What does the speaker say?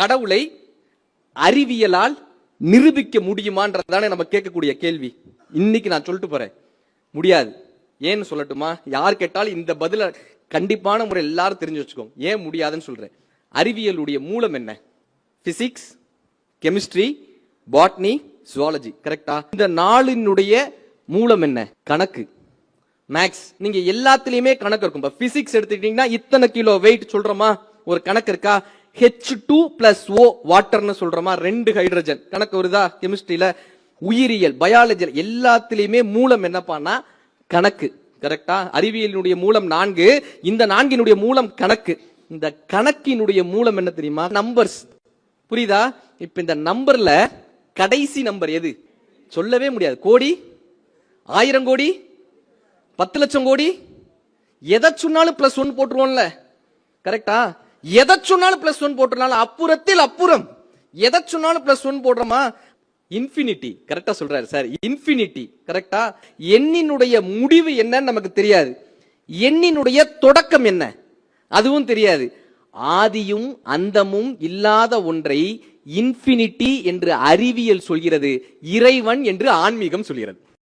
கடவுளை அறிவியலால் நிரூபிக்க முடியுமான்றதானே நம்ம கேட்கக்கூடிய கேள்வி. இன்னைக்கு நான் சொல்லிட்டு போறேன். முடியாது. ஏன்னு சொல்லட்டுமா? யார் கேட்டாலும் இந்த பதில கண்டிப்பான முறை எல்லாரும் தெரிஞ்சு வச்சுக்கோங்க. ஏன் முடியாதுன்னு சொல்றேன். அறிவியலுடைய மூலம் என்ன? பிசிக்ஸ் கெமிஸ்ட்ரி பாட்னி சுவாலஜி கரெக்டா இந்த நாளினுடைய மூலம் என்ன? கணக்கு. மேக்ஸ் நீங்க எல்லாத்துலயுமே கணக்கு இருக்கும். இப்ப பிசிக்ஸ் எடுத்துக்கிட்டீங்கன்னா இத்தனை கிலோ வெயிட் சொல்றோமா? ஒரு கணக்கு இருக்கா? ஹெச் டூ பிளஸ் ஓ வாட்டர்னு சொல்றோமா ரெண்டு ஹைட்ரஜன் கணக்கு வருதா? கெமிஸ்ட்ரியில உயிரியல் பயாலஜியில் எல்லாத்துலேயுமே மூலம் என்னப்பான்னா கணக்கு. கரெக்டா அறிவியலினுடைய மூலம் நான்கு. இந்த நான்கினுடைய மூலம் கணக்கு. இந்த கணக்கினுடைய மூலம் என்ன தெரியுமா? நம்பர்ஸ் புரியுதா? இப்ப இந்த நம்பர்ல கடைசி நம்பர் எது? சொல்லவே முடியாது. கோடி? ஆயிரம் கோடி? பத்து லட்சம் கோடி? எதை சொன்னாலும் பிளஸ் ஒன் போட்டுருவோம்ல. கரெக்டா எதை சொன்னாலும் பிளஸ் ஒன் போட்டுனாலும் அப்புறத்தில் அப்புறம். எதை சொன்னாலும் பிளஸ் ஒன் போடுறோமா? இன்ஃபினிட்டி கரெக்டா சொல்றாரு சார் இன்ஃபினிட்டி கரெக்டா எண்ணினுடைய முடிவு என்னன்னு நமக்கு தெரியாது. எண்ணினுடைய தொடக்கம் என்ன? அதுவும் தெரியாது. ஆதியும் அந்தமும் இல்லாத ஒன்றை இன்ஃபினிட்டி என்று அறிவியல் சொல்கிறது இறைவன் என்று ஆன்மீகம் சொல்கிறது.